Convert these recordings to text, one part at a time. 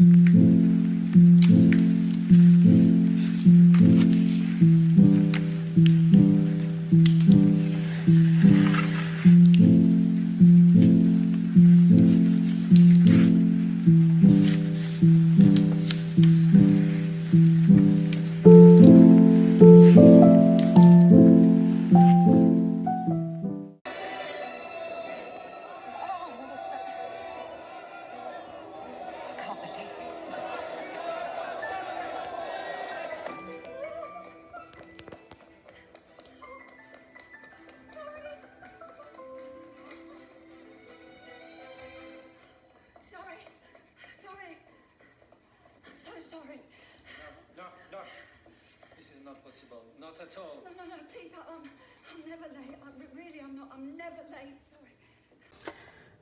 Mm-hmm. İs not possible. Not at all. No, no, no, please. I, I'm, I'm never late. I, re- really, I'm not. I'm never late. Sorry.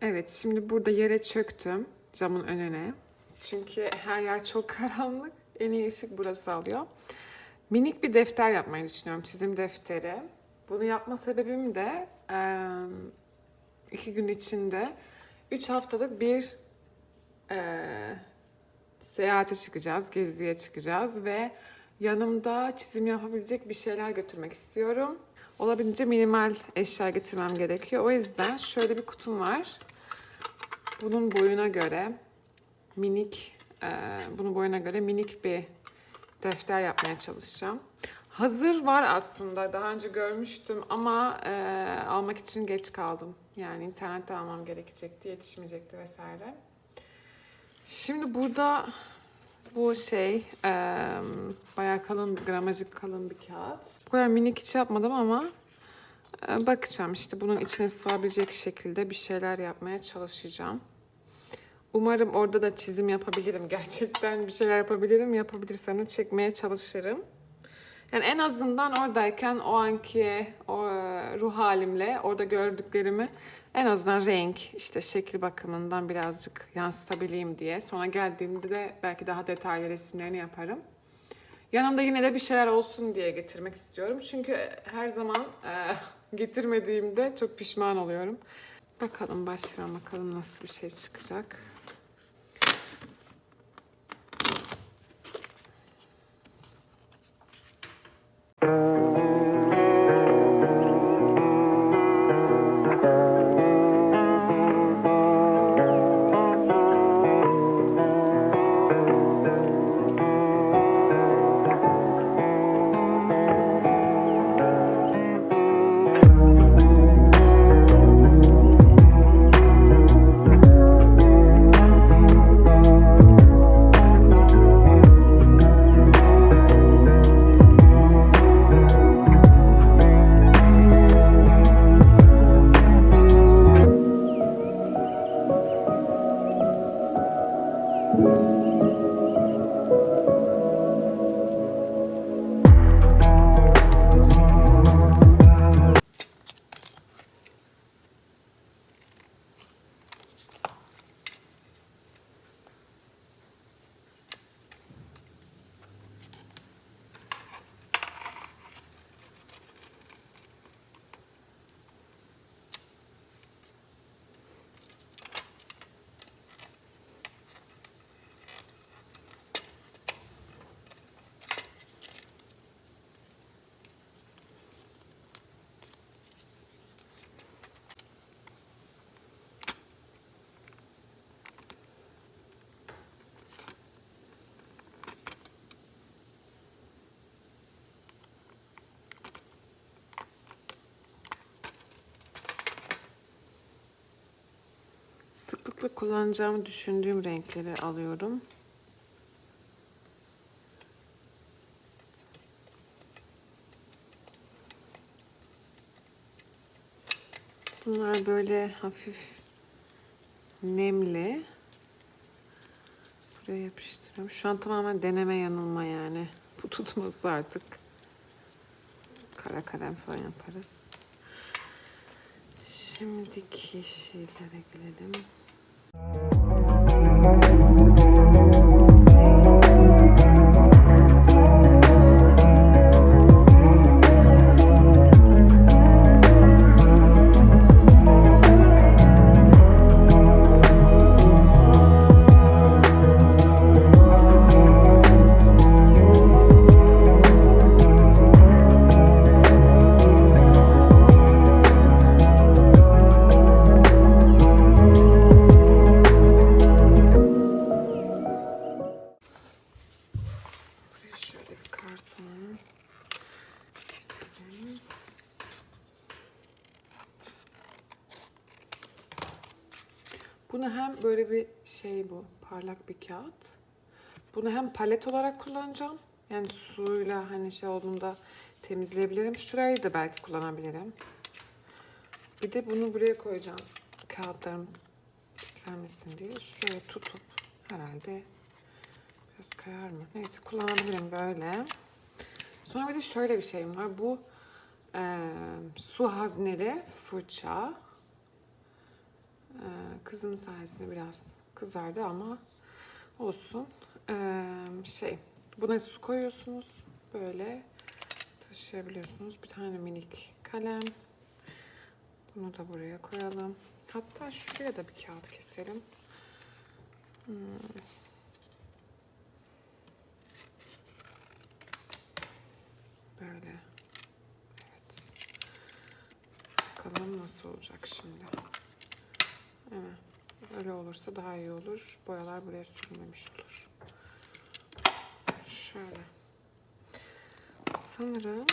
Evet, şimdi burada yere çöktüm camın önüne. Çünkü her yer çok karanlık. En iyi ışık burası alıyor. Minik bir defter yapmayı düşünüyorum, çizim defteri. Bunu yapma sebebim de eee, iki gün içinde üç haftalık bir eee seyahate çıkacağız, geziye çıkacağız ve yanımda çizim yapabilecek bir şeyler götürmek istiyorum. Olabildiğince minimal eşya getirmem gerekiyor. O yüzden şöyle bir kutum var. Bunun boyuna göre minik, e, bunun boyuna göre minik bir defter yapmaya çalışacağım. Hazır var aslında. Daha önce görmüştüm ama e, almak için geç kaldım. Yani internetten almam gerekecekti, yetişmeyecekti vesaire. Şimdi burada bu şey e, bayağı kalın, gramajı kalın bir kağıt. Bu kadar minik hiç yapmadım ama e, bakacağım işte bunun içine sığabilecek şekilde bir şeyler yapmaya çalışacağım. Umarım orada da çizim yapabilirim. Gerçekten bir şeyler yapabilirim. Yapabilirsem de çekmeye çalışırım. Yani en azından oradayken o anki o ruh halimle orada gördüklerimi en azından renk, işte şekil bakımından birazcık yansıtabileyim diye. Sonra geldiğimde de belki daha detaylı resimlerini yaparım. Yanımda yine de bir şeyler olsun diye getirmek istiyorum. Çünkü her zaman e, getirmediğimde çok pişman oluyorum. Bakalım başlayalım bakalım nasıl bir şey çıkacak. Sıklıkla kullanacağımı düşündüğüm renkleri alıyorum. Bunlar böyle hafif nemli. Buraya yapıştırıyorum. Şu an tamamen deneme yanılma yani. Bu tutması artık. Kara kalem falan yaparız. Şimdiki şeylere gelelim. Thank you. Hem böyle bir şey bu, parlak bir kağıt. Bunu hem palet olarak kullanacağım. Yani suyla hani şey olduğunda temizleyebilirim. Şurayı da belki kullanabilirim. Bir de bunu buraya koyacağım. Kağıtlarım pislenmesin diye. Şuraya tutup herhalde biraz kayar mı? Neyse kullanabilirim böyle. Sonra bir de şöyle bir şeyim var. Bu eee, su hazneli fırça. Eee, kızım sayesinde biraz kızardı ama olsun. Eee, şey, buna su koyuyorsunuz. Böyle taşıyabiliyorsunuz. Bir tane minik kalem. Bunu da buraya koyalım. Hatta şuraya da bir kağıt keselim. Hmm. Böyle. Evet. Bakalım nasıl olacak şimdi. Evet. Öyle olursa daha iyi olur. Boyalar buraya sürülmemiş olur. Şöyle. Sanırım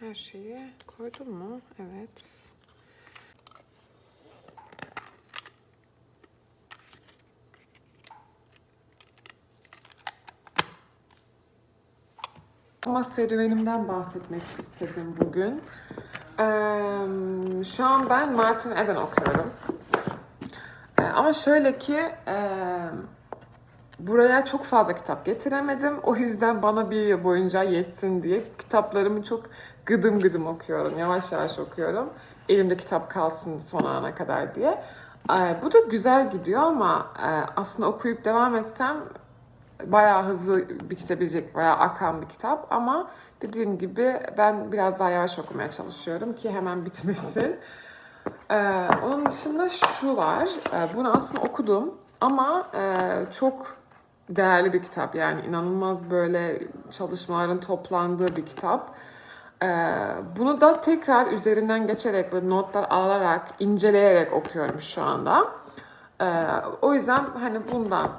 her şeyi koydum mu? Evet. Ama serüvenimden bahsetmek istedim bugün. Ee, şu an ben Martin Eden okuyorum. Ama şöyle ki e, buraya çok fazla kitap getiremedim. O yüzden bana bir yıl boyunca yetsin diye kitaplarımı çok gıdım gıdım okuyorum. Yavaş yavaş okuyorum. Elimde kitap kalsın son ana kadar diye. Ee, bu da güzel gidiyor ama e, aslında okuyup devam etsem bayağı hızlı bitebilecek, bayağı akan bir kitap ama dediğim gibi ben biraz daha yavaş okumaya çalışıyorum ki hemen bitmesin. Ee, onun dışında şu var, ee, bunu aslında okudum ama e, çok değerli bir kitap yani inanılmaz böyle çalışmaların toplandığı bir kitap. Ee, bunu da tekrar üzerinden geçerek böyle notlar alarak, inceleyerek okuyorum şu anda. Ee, o yüzden hani bundan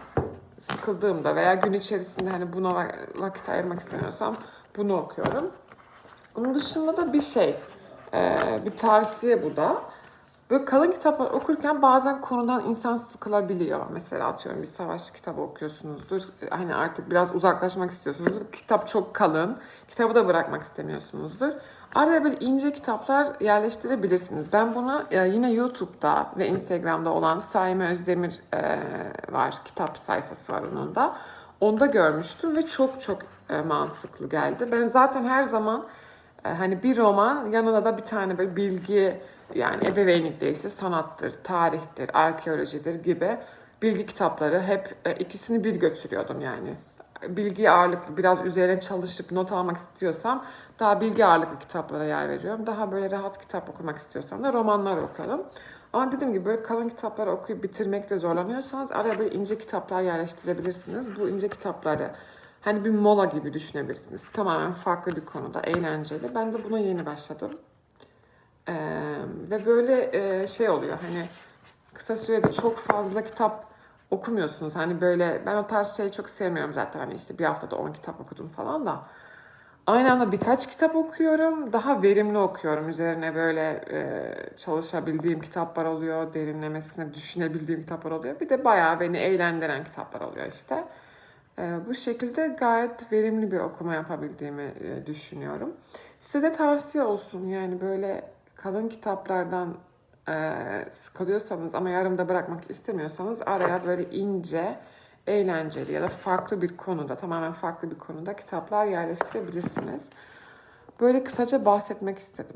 sıkıldığımda veya gün içerisinde hani buna va- vakit ayırmak istemiyorsam bunu okuyorum. Onun dışında da bir şey, e, bir tavsiye bu da. Böyle kalın kitaplar okurken bazen konudan insan sıkılabiliyor. Mesela atıyorum bir savaş kitabı okuyorsunuzdur. Hani artık biraz uzaklaşmak istiyorsunuzdur. Kitap çok kalın. Kitabı da bırakmak istemiyorsunuzdur. Araya böyle ince kitaplar yerleştirebilirsiniz. Ben bunu e, yine YouTube'da ve Instagram'da olan Saime Özdemir e, var. Kitap sayfası var onun da. Onda görmüştüm ve çok çok e, mantıklı geldi. Ben zaten her zaman hani bir roman yanına da bir tane böyle bilgi yani ebeveynlik değilse sanattır, tarihtir, arkeolojidir gibi bilgi kitapları hep e, ikisini bir götürüyordum yani. Bilgi ağırlıklı biraz üzerine çalışıp not almak istiyorsam daha bilgi ağırlıklı kitaplara yer veriyorum. Daha böyle rahat kitap okumak istiyorsam da romanlar okuyorum. Ama dediğim gibi böyle kalın kitapları okuyup bitirmekte zorlanıyorsanız araya böyle ince kitaplar yerleştirebilirsiniz. Bu ince kitapları hani bir mola gibi düşünebilirsiniz. Tamamen farklı bir konuda, eğlenceli. Ben de buna yeni başladım. Ee, ve böyle e, şey oluyor hani kısa sürede çok fazla kitap okumuyorsunuz. Hani böyle ben o tarz şeyi çok sevmiyorum zaten. Hani işte bir haftada 10 kitap okudum falan da. Aynı anda birkaç kitap okuyorum. Daha verimli okuyorum. Üzerine böyle e, çalışabildiğim kitaplar oluyor. Derinlemesine düşünebildiğim kitaplar oluyor. Bir de bayağı beni eğlendiren kitaplar oluyor işte. E, bu şekilde gayet verimli bir okuma yapabildiğimi e, düşünüyorum. Size de tavsiye olsun. Yani böyle kalın kitaplardan e, sıkılıyorsanız ama yarımda bırakmak istemiyorsanız araya böyle ince, eğlenceli ya da farklı bir konuda, tamamen farklı bir konuda kitaplar yerleştirebilirsiniz. Böyle kısaca bahsetmek istedim.